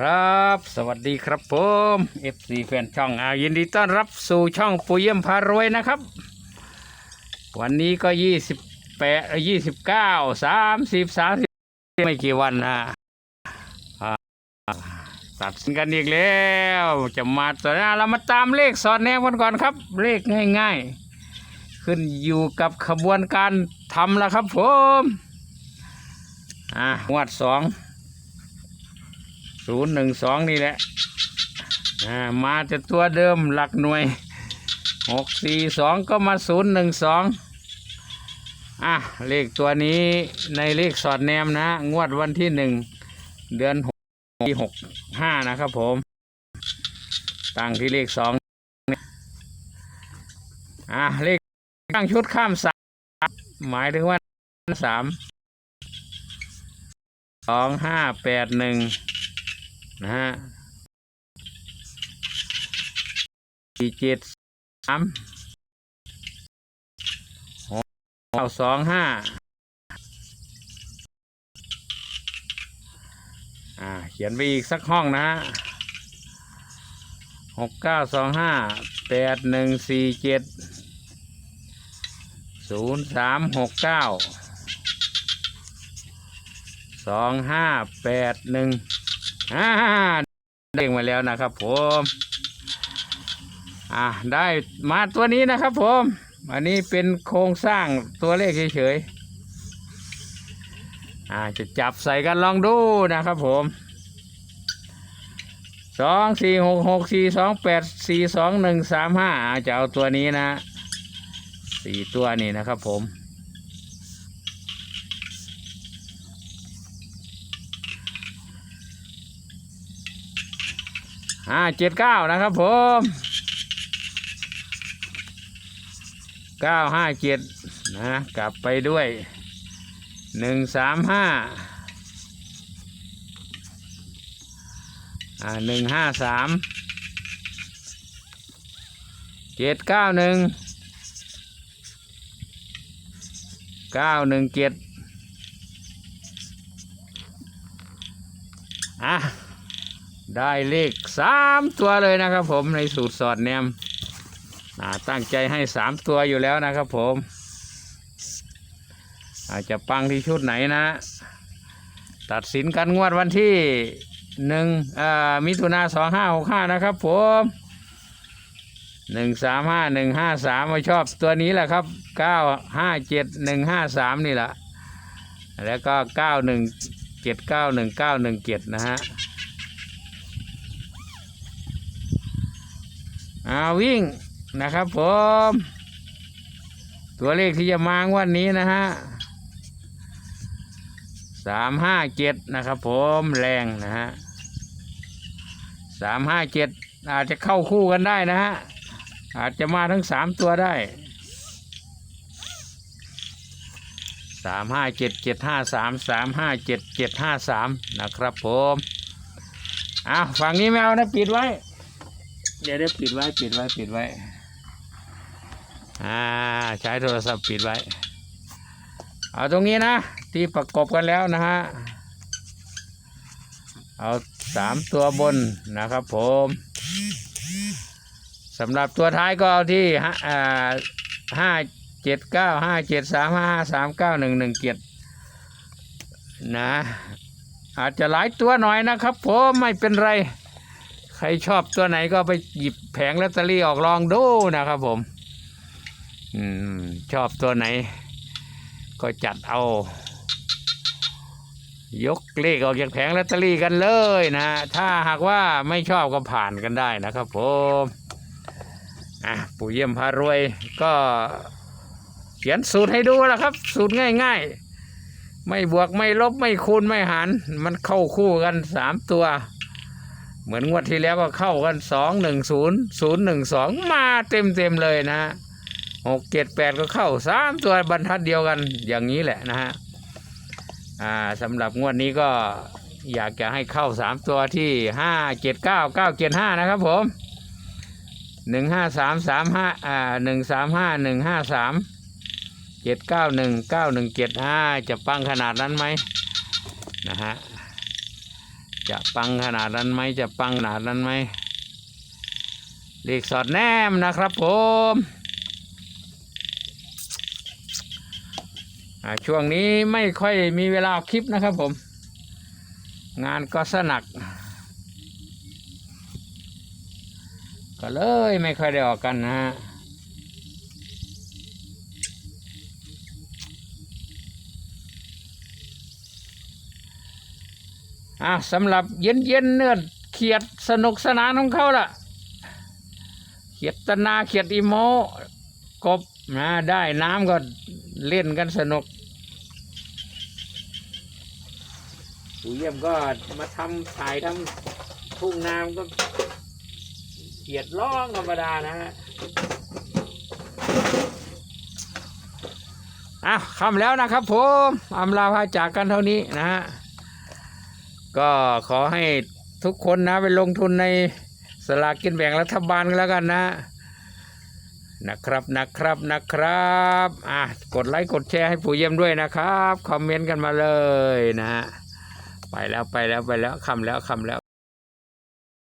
ครับ สวัสดีครับผม FC แฟนช่องอายินดีต้อนรับสู่ช่องปุยเยี่ยมพารวยนะครับ วันนี้ก็ยี่สิบแปดยี่สิบเก้าสามสิบสามสิบไม่กี่วันนะตัดสินกันอีกแล้ว จะมาตัวหน้าเรามาตามเลขสอดแนมกันก่อนครับ เลขง่ายๆ ขึ้นอยู่กับขบวนการทำแล้วครับผม อ่างวดสอง ศูนย์หนึ่งสองนี่แหละอ่ามาแต่ตัวเดิมหลักหน่วยหกสี่สองก็มาศูนย์หนึ่งสองอะเลขตัวนี้ในเลขสอดแนมนะ งวดวันที่หนึ่งเดือนหกปีหกห้านะครับผมตั้งที่เลขสองอะเลขตั้งชุดข้ามสามหมายถึงว่าสามสองห้าแปดหนึ่ง นะฮะสี่เจ็ดสามหกเก้าสองห้าอ่า เขียนไปอีกสักห้องนะฮะหกเก้าสองห้าแปดหนึ่งสี่เจ็ดศูนย์สามหกเก้าสองห้าแปดหนึ่ง อ่าเด้งมาแล้วนะครับ ผมอ่าได้มาตัวนี้นะครับ ผมอันนี้เป็นโครงสร้างตัวเลขเฉยๆอ่าจะจับใส่กันลองดูนะครับ ผมสองสี่หกหกสี่สองแปดสี่สองหนึ่งสามห้าจะเอาตัวนี้นะสี่ตัวนี้นะครับผม ห้าเจ็ดเก้านะครับผมเก้าห้าเจ็ดนะกลับไปด้วยหนึ่งสามห้าอ่าหนึ่งห้าสามเจ็ดเก้าหนึ่งเก้าหนึ่งเจ็ดอะ ได้เลขสามตัวเลยนะครับผมในสูตรสอดแนมตั้งใจให้สามตัวอยู่แล้วนะครับผมอาจจะปังที่ชุดไหนนะ ตัดสินกันงวดวันที่หนึ่งมิถุนาสองห้าหกห้านะครับผมหนึ่งสามห้าหนึ่งห้าสามมาชอบตัวนี้แหละครับเก้าห้าเจ็ดหนึ่งห้าสามนี่แหละแล้วก็เก้าหนึ่งเจ็ดเก้าหนึ่งเก้าหนึ่งเจ็ดนะฮะ อาวิ่งนะครับผม ตัวเลขที่จะมางวันนี้นะฮะสามห้าเจ็ดนะครับผมแรงนะฮะสามห้าเจ็ดอาจจะเข้าคู่กันได้นะฮะ อาจจะมาทั้งสามตัวได้สามห้าเจ็ดเจ็ดห้าสามสามห้าเจ็ดเจ็ดห้าสามนะครับผมอ้าวฝั่งนี้ไม่เอานะ ปิดไว้ เดี๋ยวได้ปิดไว้ปิดไว้ปิดไว้ อ่า ใช้โทรศัพท์ปิดไว้ เอาตรงนี้นะ ที่ประกบกันแล้วนะฮะ เอาสามตัวบนนะครับผมสำหรับตัวท้ายก็เอาที่ห้าอ่าห้าเจ็ดเก้าห้าเจ็ดสามห้าสามเก้าหนึ่งหนึ่งเจ็ดนะ อาจจะหลายตัวหน่อยนะครับผมไม่เป็นไร ใครชอบตัวไหนก็ไปหยิบแผงลอตเตอรี่ออกลองดูนะครับผม อืม ชอบตัวไหน ก็จัดเอา ยกเลขออกจากแผงลอตเตอรี่กันเลยนะ ถ้าหากว่าไม่ชอบก็ผ่านกันได้นะครับผมอะปู่เยี่ยมพารวยก็เขียนสูตรให้ดูแล้วครับ สูตรง่าย ๆ ไม่บวกไม่ลบไม่คูณไม่หาร มันเข้าคู่กันสามตัว เหมือนงวดที่แล้วก็เข้ากันสองหนึ่งศูนย์ศูนย์หนึ่งสองมาเต็มเต็มเลยนะหกเจ็ดแปดก็เข้าสามตัวบรรทัดเดียวกันอย่างนี้แหละนะฮะอ่าสำหรับงวดนี้ก็อยากจะให้เข้าสามตัวที่ห้าเจ็ดเก้าเก้าเจ็ดห้านะครับผมหนึ่งห้าสามสามห้าอ่าหนึ่งสามห้าหนึ่งห้าสามเจ็ดเก้าหนึ่งเก้าหนึ่งเจ็ดห้าจะปังขนาดนั้นไหมนะฮะ จะปังขนาดนั้นไหมจะปังขนาดนั้นไหมเลขสอดแนมนะครับผมช่วงนี้ไม่ค่อยมีเวลาเอาคลิปนะครับผม งานก็สนัก ก็เลยไม่ค่อยได้ออกกันนะฮะ อะสำหรับเย็นเย็นเนื้อเขียดสนุกสนานของเขาล่ะ เขียดตนาเขียดอีโมกบนะได้น้ำก็เล่นกันสนุกผู้เยี่ยมก็มาทำถ่ายทำทุ่งน้ำก็เขียดร้องธรรมดานะฮะอะคำแล้วนะครับผมอำลาพาจากกันเท่านี้นะฮะ ก็ขอให้ทุกคนนะไปลงทุนในสลากกินแบ่งรัฐบาลกันแล้วกันนะ นะครับนะครับนะครับ อะกดไลค์กดแชร์ให้ผู้เยี่ยมด้วยนะครับ คอมเมนต์กันมาเลยนะฮะไปแล้วไปแล้วไปแล้วคำแล้วคำแล้ว